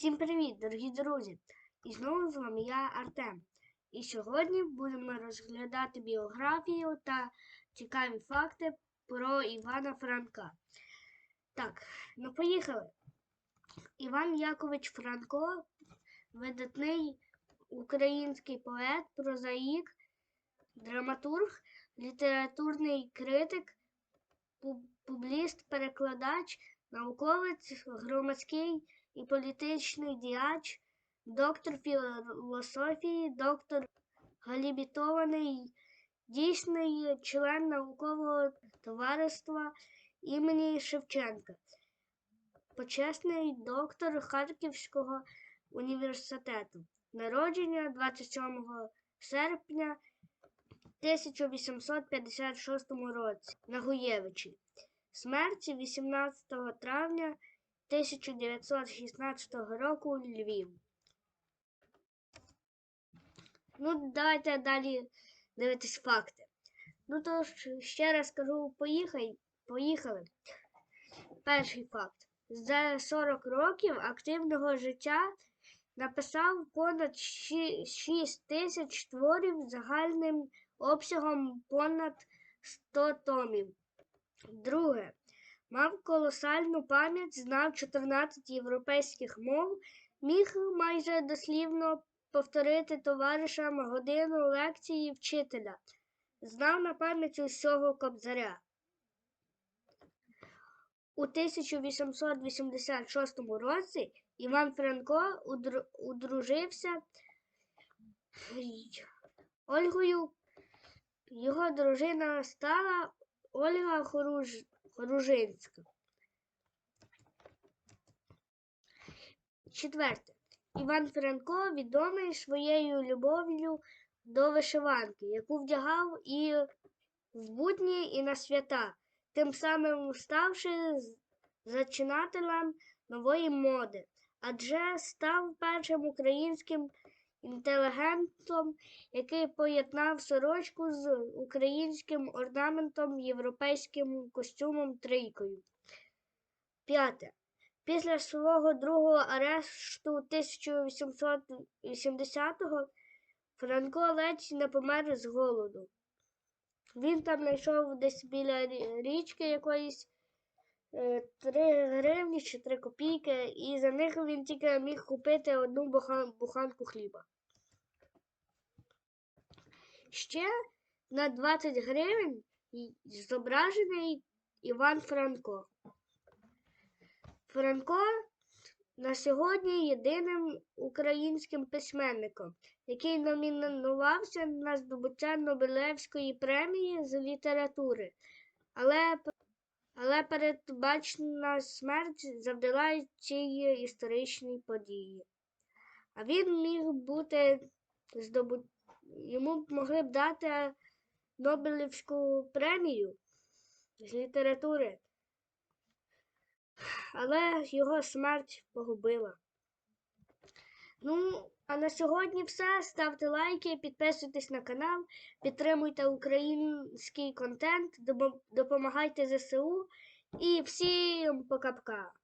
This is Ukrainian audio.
Всім привіт, дорогі друзі! І знову з вами я Артем. І сьогодні будемо розглядати біографію та цікаві факти про Івана Франка. Так, ну поїхали. Іван Якович Франко, видатний український поет, прозаїк, драматург, літературний критик, публіст, перекладач, науковець, громадський і політичний діяч, доктор філософії, доктор галібітований, дійсний член наукового товариства імені Шевченка, почесний доктор Харківського університету. Народження 27 серпня 1856 році на Гуєвичі. Смерть 18 травня 1916 року Львів. Ну, давайте далі дивитись факти. Ну то ще раз кажу, поїхай, поїхали. Перший факт. За 40 років активного життя написав понад 6 тисяч творів загальним обсягом понад 100 томів. Друге. Мав колосальну пам'ять, знав 14 європейських мов, міг майже дослівно повторити товаришам годину лекції вчителя, знав на пам'ять усього кобзаря. У 1886 році Іван Франко удру- одружився Ольгою. Його дружина стала Ольга Хоруж... Хоружинська. Четверте. Іван Франко відомий своєю любов'ю до вишиванки, яку вдягав і в будні, і на свята, тим самим ставши зачинателем нової моди, адже став першим українським інтелігентом, який поєднав сорочку з українським орнаментом, європейським костюмом трійкою. П'яте. Після свого другого арешту 1880-го Франко ледь не помер з голоду. Він там знайшов десь біля річки якоїсь 3 гривні чи 3 копійки, і за них він тільки міг купити одну бухан- буханку хліба. Ще на 20 гривень зображений Іван Франко. Франко на сьогодні єдиним українським письменником, який номінувався на здобуття Нобелевської премії з літератури, але, але передбачена смерть завдала цієї історичній події. А він міг бути здобут... йому могли б дати Нобелівську премію з літератури але його смерть погубила. Ну, а на сьогодні все. Ставте лайки, підписуйтесь на канал, підтримуйте український контент, допомагайте ЗСУ і всім пока-пока.